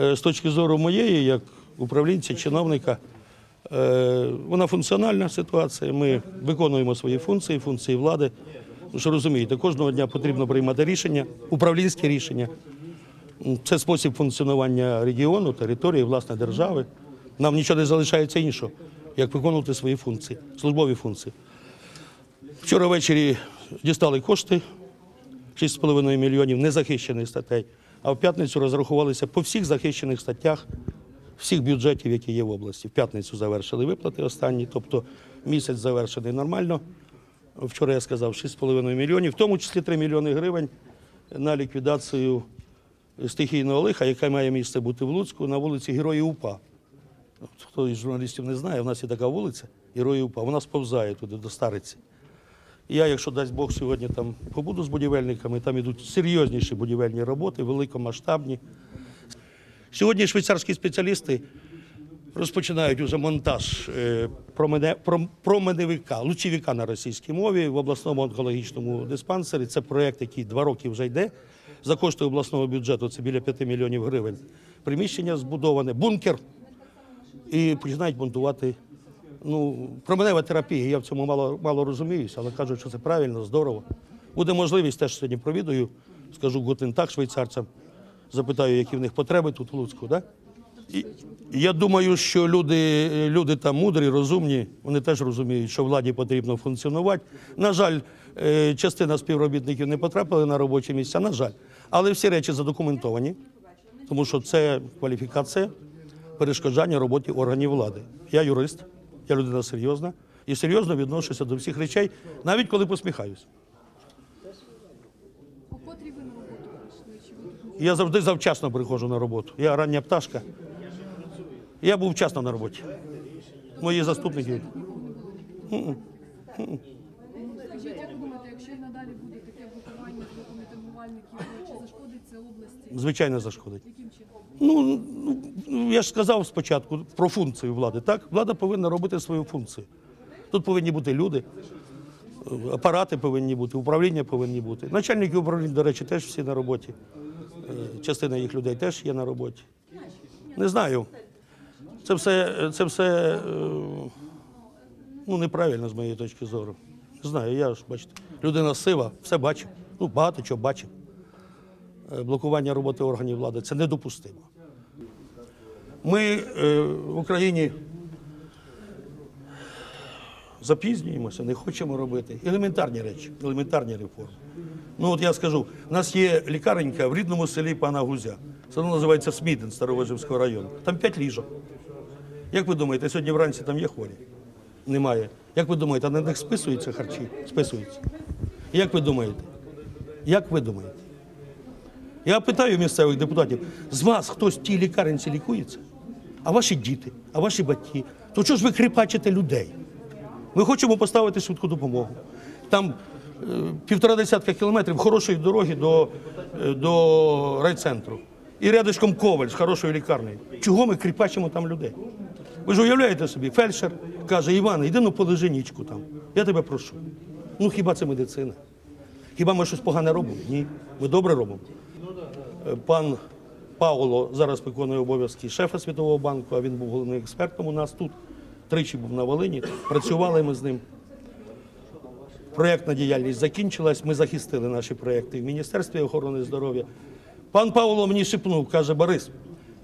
Е, З точки зору моєї, як управлінця, чиновника, е, вона функціональна ситуація. Ми виконуємо свої функції, функції влади. Ви ж розумієте, кожного дня потрібно приймати рішення, управлінські рішення. Це спосіб функціонування регіону, території, власне, держави. Нам нічого не залишається іншого, як виконувати свої функції, службові функції. Вчора ввечері дістали кошти 6,5 мільйонів незахищених статей, а в п'ятницю розрахувалися по всіх захищених статтях всіх бюджетів, які є в області. В п'ятницю завершили виплати останні, тобто місяць завершений нормально. Вчора я сказав 6,5 мільйонів, в тому числі 3 мільйони гривень на ліквідацію стихійного лиха, яке має місце бути в Луцьку на вулиці Героїв УПА. Хто із журналістів не знає, в нас є така вулиця Героїв УПА, вона сповзає туди до Стариці. Я, якщо дасть Бог, сьогодні там побуду з будівельниками, там ідуть серйозніші будівельні роботи, великомасштабні. Сьогодні швейцарські спеціалісти розпочинають уже монтаж е, промене- пром- променевика, лучовика на російській мові в обласному онкологічному диспансері. Це проєкт, який два роки вже йде. За кошти обласного бюджету це біля 5 мільйонів гривень. Приміщення збудоване, бункер. І починають монтувати. Ну, променева терапія, я в цьому мало, мало розуміюся, але кажуть, що це правильно, здорово. Буде можливість, теж сьогодні провідую, скажу гутен так швейцарцям, запитаю, які в них потреби тут в Луцьку. Да? І, я думаю, що люди, люди там мудрі, розумні, вони теж розуміють, що владі потрібно функціонувати. На жаль, е, частина співробітників не потрапили на робочі місця, на жаль. Але всі речі задокументовані, тому що це кваліфікація перешкоджання роботі органів влади. Я юрист, я людина серйозна і серйозно відношуся до всіх речей, навіть коли посміхаюсь. Я завжди завчасно приходжу на роботу. Я рання пташка. Я був вчасно на роботі. Мої заступники. скажіть, як ви думаєте, якщо надалі буде таке блокування мітингувальників, чи зашкодить це області? Звичайно, зашкодить. Яким чином? Ну, ну, я ж сказав спочатку про функцію влади. Так, влада повинна робити свою функцію. Тут повинні бути люди, апарати повинні бути, управління повинні бути. Начальники управління, до речі, теж всі на роботі. Е, Частина їх людей теж є на роботі. Не знаю. Це все, це все е, ну, неправильно з моєї точки зору. Не знаю, я ж бачите, людина сива, все бачив. Ну, багато чого бачив. Е, Блокування роботи органів влади це недопустимо. Ми е, в Україні запізнюємося, не хочемо робити. Елементарні речі, елементарні реформи. Ну от я скажу, у нас є лікаренька в рідному селі пана Гузя. Це називається Сміден Старовижівського району. Там п'ять ліжок. Як ви думаєте, сьогодні вранці там є хворі? Немає. Як ви думаєте, на них списуються харчі? Списуються. Як ви думаєте? Як ви думаєте? Я питаю місцевих депутатів, з вас хтось в тій лікаренці лікується? А ваші діти, а ваші батьки? То чого ж ви кріпачите людей? Ми хочемо поставити швидку допомогу. Там е, півтора десятка кілометрів хорошої дороги до, е, до райцентру. І рядочком коваль з хорошою лікарнею. Чого ми кріпачимо там людей? Ви ж уявляєте собі, фельдшер каже, Іван, йди ну полежи нічку там. Я тебе прошу. Ну хіба це медицина? Хіба ми щось погане робимо? Ні. Ми добре робимо. Е, Пан Пауло зараз виконує обов'язки шефа Світового банку, а він був головним експертом у нас тут. Тричі був на Волині. Працювали ми з ним. Проєктна діяльність закінчилась. Ми захистили наші проєкти в Міністерстві охорони здоров'я. Пан Павло мені шепнув, каже, Борис,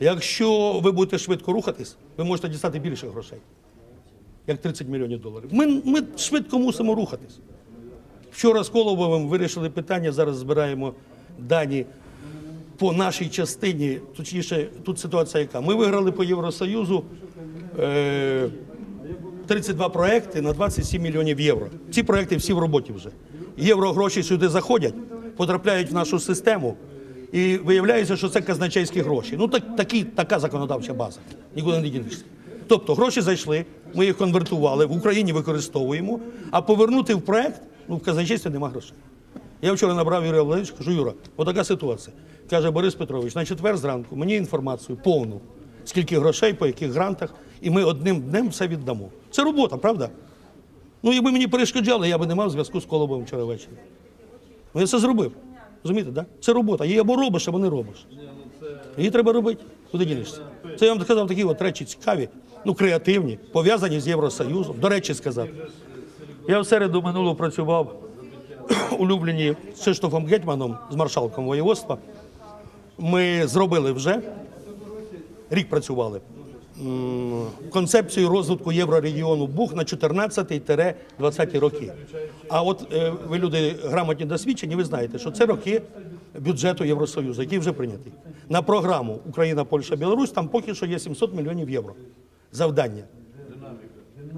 якщо ви будете швидко рухатись, ви можете дістати більше грошей, як 30 мільйонів доларів. Ми, ми швидко мусимо рухатись. Вчора з Колобовим вирішили питання, зараз збираємо дані по нашій частині. Точніше, тут ситуація яка. Ми виграли по Євросоюзу е, 32 проекти на 27 мільйонів євро. Ці проекти всі в роботі вже. Єврогроші сюди заходять, потрапляють в нашу систему. І виявляється, що це казначейські гроші. Ну так, такі, така законодавча база. Нікуди не дінешся. Тобто гроші зайшли, ми їх конвертували, в Україні використовуємо, а повернути в проект, ну в казначействі нема грошей. Я вчора набрав Юрія Володимировича, кажу, Юра, отака ситуація. Каже Борис Петрович, на четвер зранку мені інформацію повну, скільки грошей, по яких грантах, і ми одним днем все віддамо. Це робота, правда? Ну, якби мені перешкоджали, я би не мав зв'язку з Колобовим вчора ввечері. Ну, я це зробив. Розумієте, да? Це робота. Її або робиш, або не робиш. Її треба робити. Куди дінешся? Це я вам сказав такі от речі цікаві, ну креативні, пов'язані з Євросоюзом. До речі, сказав. Я в середу минулу працював улюблені Кшиштофом Гетьманом, з маршалком воєводства. Ми зробили вже, рік працювали, концепцію розвитку єврорегіону Бух на 14-20 роки. А от е, ви люди грамотні досвідчені, ви знаєте, що це роки бюджету Євросоюзу, який вже прийнятий. На програму Україна, Польща, Білорусь там поки що є 700 мільйонів євро. Завдання.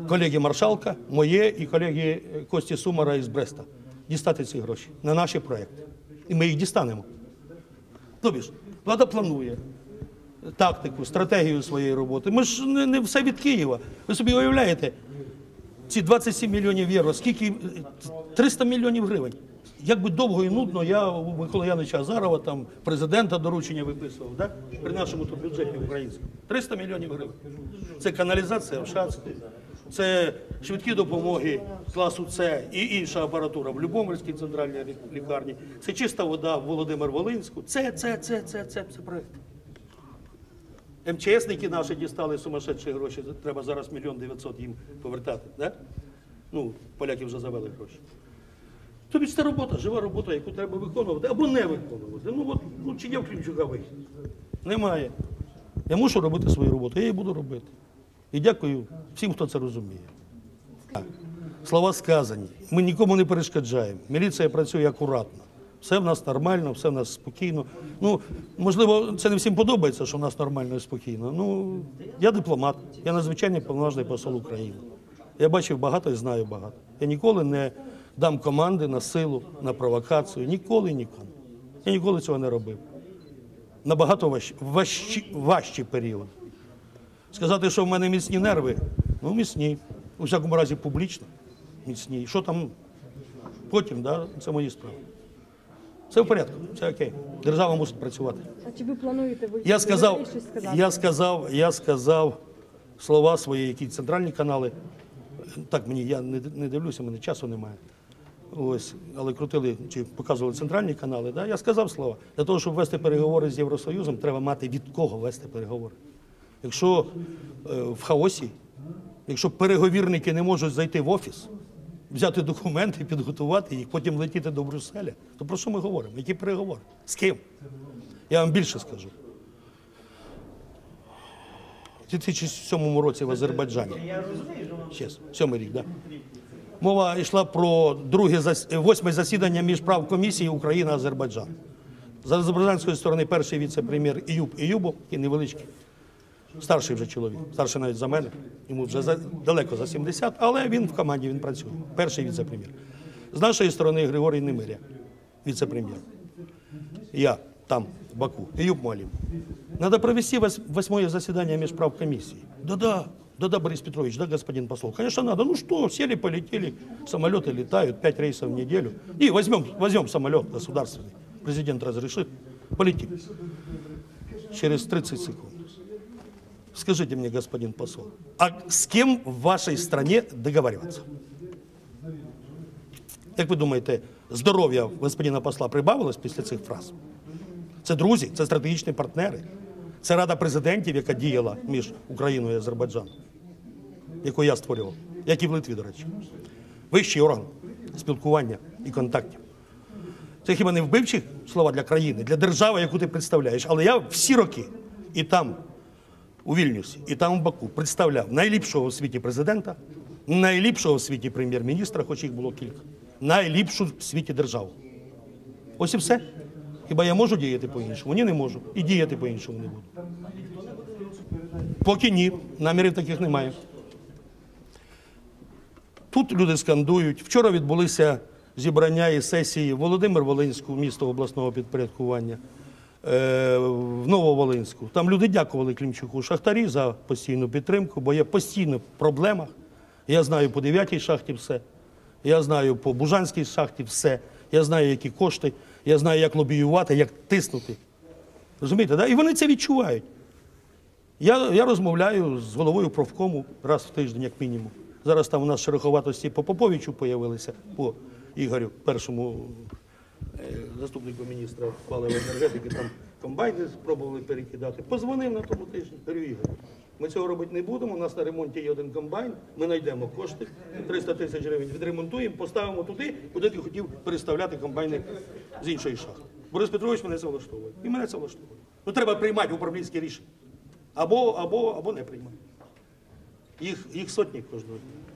Колеги Маршалка, моє і колеги е, Кості Сумара із Бреста. Дістати ці гроші на наші проекти. І ми їх дістанемо. Тобі ж, влада планує тактику, стратегію своєї роботи. Ми ж не, не все від Києва. Ви собі уявляєте, ці 27 мільйонів євро, скільки? е, 300 мільйонів гривень. Як би довго і нудно, я у Миколи Яновича Азарова, там президента доручення виписував, да? при нашому тут бюджеті українському. 300 мільйонів гривень. Це каналізація в це швидкі допомоги класу С і інша апаратура в Любомирській центральній лікарні. Це чиста вода в Володимир Волинську. Це, це, це, це, це, це проект. МЧСники наші дістали сумасшедші гроші. Треба зараз мільйон дев'ятсот їм повертати. Да? Ну, поляки вже завели гроші. Тобі це робота, жива робота, яку треба виконувати або не виконувати. Ну, от, ну чи є в Клімчука вихід? Немає. Я мушу робити свою роботу, я її буду робити. І дякую всім, хто це розуміє. Слова сказані. Ми нікому не перешкоджаємо. Міліція працює акуратно. Все в нас нормально, все в нас спокійно. Ну, можливо, це не всім подобається, що в нас нормально і спокійно. Ну, я дипломат, я надзвичайний повноважний посол України. Я бачив багато і знаю багато. Я ніколи не дам команди на силу, на провокацію. Ніколи нікому. Я ніколи цього не робив. Набагато важчі, важчі, періоди. Сказати, що в мене міцні нерви, ну міцні. У всякому разі, публічно міцні. Що там потім, да, це мої справи. Все в порядку, все окей. Держава мусить працювати. А чи ви плануєте ви Я сказав, щось сказати? я сказав, я сказав слова свої, які центральні канали. Так мені я не, не дивлюся, мене часу немає. Ось, але крутили чи показували центральні канали. Да? Я сказав слова. Для того, щоб вести переговори з Євросоюзом, треба мати від кого вести переговори. Якщо е, в хаосі, якщо переговірники не можуть зайти в офіс, взяти документи, підготувати їх, потім летіти до Брюсселя, то про що ми говоримо? Які переговори? З ким? Я вам більше скажу. У 2007 році в Азербайджані. Щас, сьомий рік, так? Да? Мова йшла про друге восьме засідання міжправкомісії Україна-Азербайджан. З азербайджанської сторони перший віце-прем'єр Іюб Іюбов, такий невеличкий, старший вже чоловік, старший навіть за мене, йому вже за, далеко за 70, але він в команді він працює. Перший віце-прем'єр. З нашої сторони Григорій Немиря, віце-прем'єр. Я там, в Баку, Июб Малим. Надо провести вос- восьмое заседание межправкомиссии. Да-да, да-да, Борис Петрович, да, господин посол. Конечно, надо. Ну что, сели, полетели, самолеты летают, пять рейсов в неделю. И возьмем, возьмем самолет государственный. Президент разрешит, полетим. Через 30 секунд. Скажите мне, господин посол, а с кем в вашей стране договариваться? Як ви думаєте, здоров'я господина посла прибавилось після цих фраз? Це друзі, це стратегічні партнери. Це Рада президентів, яка діяла між Україною і Азербайджаном, яку я створював, як і в Литві, до речі. Вищий орган спілкування і контактів. Це хіба не вбивчі слова для країни, для держави, яку ти представляєш. Але я всі роки і там, у Вільнюсі, і там в Баку представляв найліпшого у світі президента, найліпшого в світі прем'єр-міністра, хоч їх було кілька, найліпшу в світі державу. Ось і все. Хіба я можу діяти по-іншому? Ні, не можу. І діяти по-іншому не буду. Поки ні, намірів таких немає. Тут люди скандують. Вчора відбулися зібрання і сесії Володимир Волинську, місто обласного підпорядкування, в Нововолинську. Там люди дякували Клімчуку Шахтарі за постійну підтримку, бо є постійно в проблемах. Я знаю по 9-й шахті все. Я знаю по Бужанській шахті все. Я знаю, які кошти, я знаю, як лобіювати, як тиснути. Розумієте, да? І вони це відчувають. Я, я розмовляю з головою профкому раз в тиждень, як мінімум. Зараз там у нас шероховатості по Поповичу появилися, по Ігорю, першому е, заступнику міністра паливо енергетики. Там комбайни спробували перекидати. Позвонив на тому тижні. Говорю, Ігор, ми цього робити не будемо. У нас на ремонті є один комбайн. Ми знайдемо кошти, 300 тисяч гривень відремонтуємо, поставимо туди, куди ти хотів переставляти комбайни з іншої шахти. Борис Петрович мене це влаштовує. І мене це влаштовує. Ну треба приймати управлінське рішення. Або, або, або не приймати. Їх, їх сотні кожного дня.